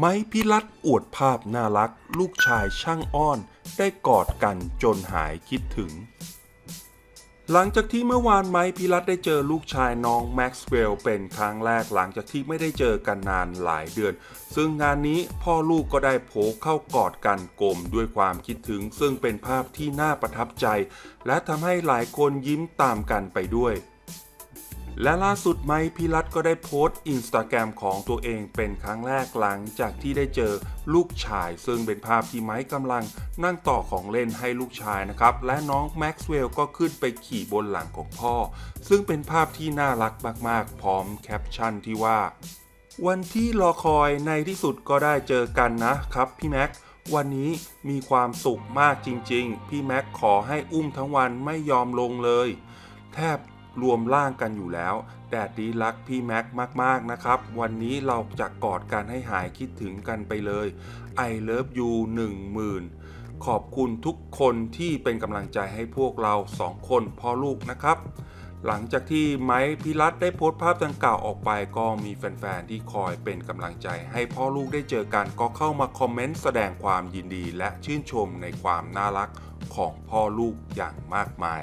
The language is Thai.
ไม้พิรัตอวดภาพน่ารัก ลูกชายช่างอ้อน ได้กอดกันจนหายคิดถึง หลังจากที่เมื่อวานไม้พิรัตได้เจอลูกชายน้องแม็กซ์เวลเป็นครั้งแรกหลังจากที่ไม่ได้เจอกันนานหลายเดือน ซึ่งงานนี้พ่อลูกก็ได้โผเข้ากอดกันกลมด้วยความคิดถึง ซึ่งเป็นภาพที่น่าประทับใจ และทำให้หลายคนยิ้มตามกันไปด้วย และล่าสุดไมค์พิรัตก็ได้โพสต์อินสตาแกรมของตัวเองเป็นครั้งแรกหลังจากที่ได้เจอลูกชาย ซึ่งเป็นภาพที่ไมค์กำลังนั่งต่อของเล่นให้ลูกชายนะครับ และน้องแม็กซ์เวลล์ก็ขึ้นไปขี่บนหลังของพ่อ ซึ่งเป็นภาพที่น่ารักมากๆ พร้อมแคปชั่นที่ว่า วันที่รอคอยในที่สุดก็ได้เจอกันนะครับพี่แม็กวันนี้มีความสุขมากจริงๆ พี่แม็กขอให้อุ้มทั้งวันไม่ยอมลงเลย แทบ รวมร่างกันอยู่แล้ว แดดดีรักพี่แม็กมากๆนะครับ วันนี้เราจะกอดกันให้หายคิดถึงกันไปเลย I love you 1 0,000ขอบคุณทุกคนที่เป็นกำลังใจให้พวกเราสองคนพ่อลูกนะครับ หลังจากที่ไม้พิรัตได้โพสต์ภาพดังกล่าวออกไปก็มีแฟนๆที่คอยเป็นกำลังใจให้พ่อลูกได้เจอกันก็เข้ามาคอมเมนต์แสดงความยินดีและชื่นชมในความน่ารักของพ่อลูกอย่างมากมาย